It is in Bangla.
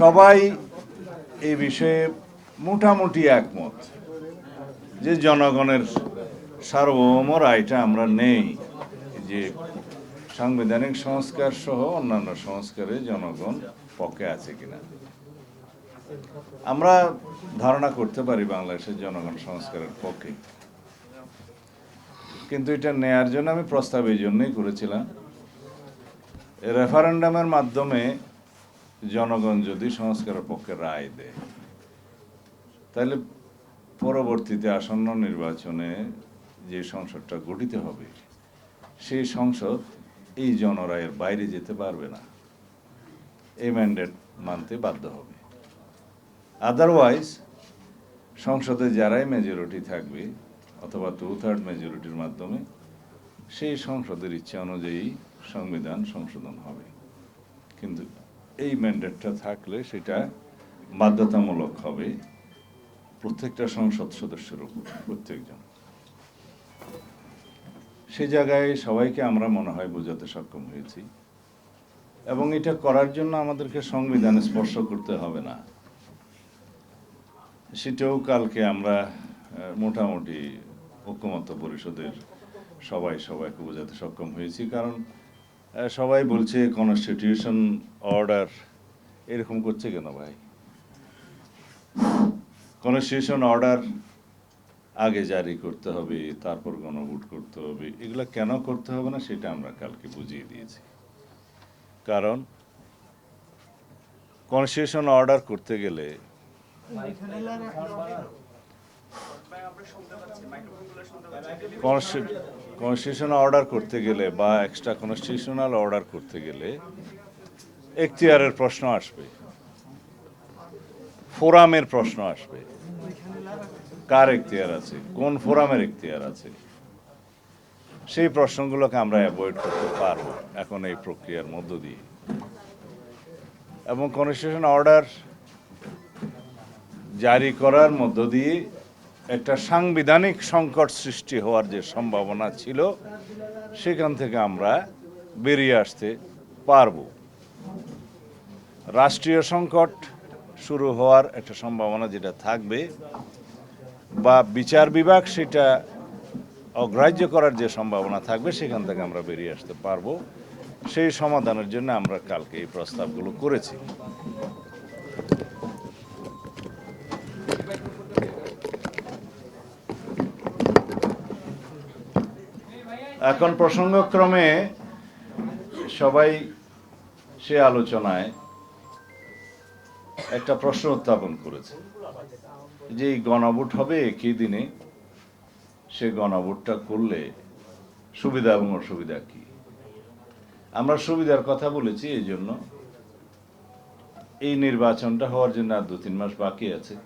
সবাই এই বিষয়ে মোটামুটি একমত যে জনগণের সার্বভৌম রায়টা আমরা নেই, যে সাংবিধানিক সংস্কার সহ অন্যান্য সংস্কারে জনগণ পক্ষে আছে কিনা। আমরা ধারণা করতে পারি বাংলাদেশের জনগণ সংস্কারের পক্ষে। কিন্তু এটা নেয়ার জন্য আমি প্রস্তাব এই জন্যই করেছিলাম। রেফারেন্ডামের মাধ্যমে জনগণ যদি সংস্কারের পক্ষে রায় দেয়, তাহলে পরবর্তীতে আসন্ন নির্বাচনে যে সংসদটা গঠিত হবে, সেই সংসদ এই জনরায়ের বাইরে যেতে পারবে না। এই ম্যান্ডেট মানতে বাধ্য হবে। আদারওয়াইজ সংসদে যারাই মেজরিটি থাকবে, অথবা টু থার্ড মেজরিটির মাধ্যমে, সেই সংসদের ইচ্ছা অনুযায়ী সংবিধান সংশোধন হবে। কিন্তু এই ম্যান্ডেটটা থাকলে সেটা বাধ্যতামূলক হবে প্রত্যেকটা সংসদ সদস্যের উপর, প্রত্যেকজন। সে জায়গায় সবাইকে আমরা মনে হয় বোঝাতে সক্ষম হয়েছি। এবং এটা করার জন্য আমাদেরকে সংবিধানে স্পর্শ করতে হবে না। সেটাও কালকে আমরা মোটামুটি ঐক্যমত্য পরিষদের সবাই সবাইকে বোঝাতে সক্ষম হয়েছি। কারণ সবাই বলছে কনস্টিটিউশন অর্ডার এরকম করছে কেন ভাই? কনস্টিটিউশন অর্ডার আগে জারি করতে হবে তারপর গণভোট করতে হবে। এগুলো কেন করতে হবে না সেটা আমরা কালকে বুঝিয়ে দিয়েছি। কারণ কনস্টিটিউশন অর্ডার করতে গেলে কনস্টিটিউশন অর্ডার করতে গেলে বা এক্সট্রা কনস্টিটিউশনাল অর্ডার করতে গেলে এখতিয়ারের প্রশ্ন আসবে। ফোরামের প্রশ্ন আসবে। কার এখতিয়ার আছে? কোন ফোরামের এখতিয়ার আছে? সেই প্রশ্নগুলোকে আমরা অ্যাভয়েড করতে পারব এখন এই প্রক্রিয়ার মধ্য দিয়ে। এবং কনস্টিটিউশন অর্ডার জারি করার মধ্য দিয়ে একটা সাংবিধানিক সংকট সৃষ্টি হওয়ার যে সম্ভাবনা ছিল, সেখান থেকে আমরা বেরিয়ে আসতে পারব। রাষ্ট্রীয় সংকট শুরু হওয়ার একটা সম্ভাবনা যেটা থাকবে বা বিচার বিভাগ সেটা অগ্রাহ্য করার যে সম্ভাবনা থাকবে, সেখান থেকে আমরা বেরিয়ে আসতে পারব। সেই সমাধানের জন্য আমরা কালকে এই প্রস্তাবগুলো করেছি। এখন প্রসঙ্গক্রমে সবাই সে আলোচনায় একটা প্রশ্ন উত্থাপন করেছে। যে এই গণভোট হবে একই দিনে, সে গণভোটটা করলে সুবিধা এবং অসুবিধা কি? আমরা সুবিধার কথা বলেছি এই জন্য। এই নির্বাচনটা হওয়ার জন্য আর দু তিন মাস বাকি আছে।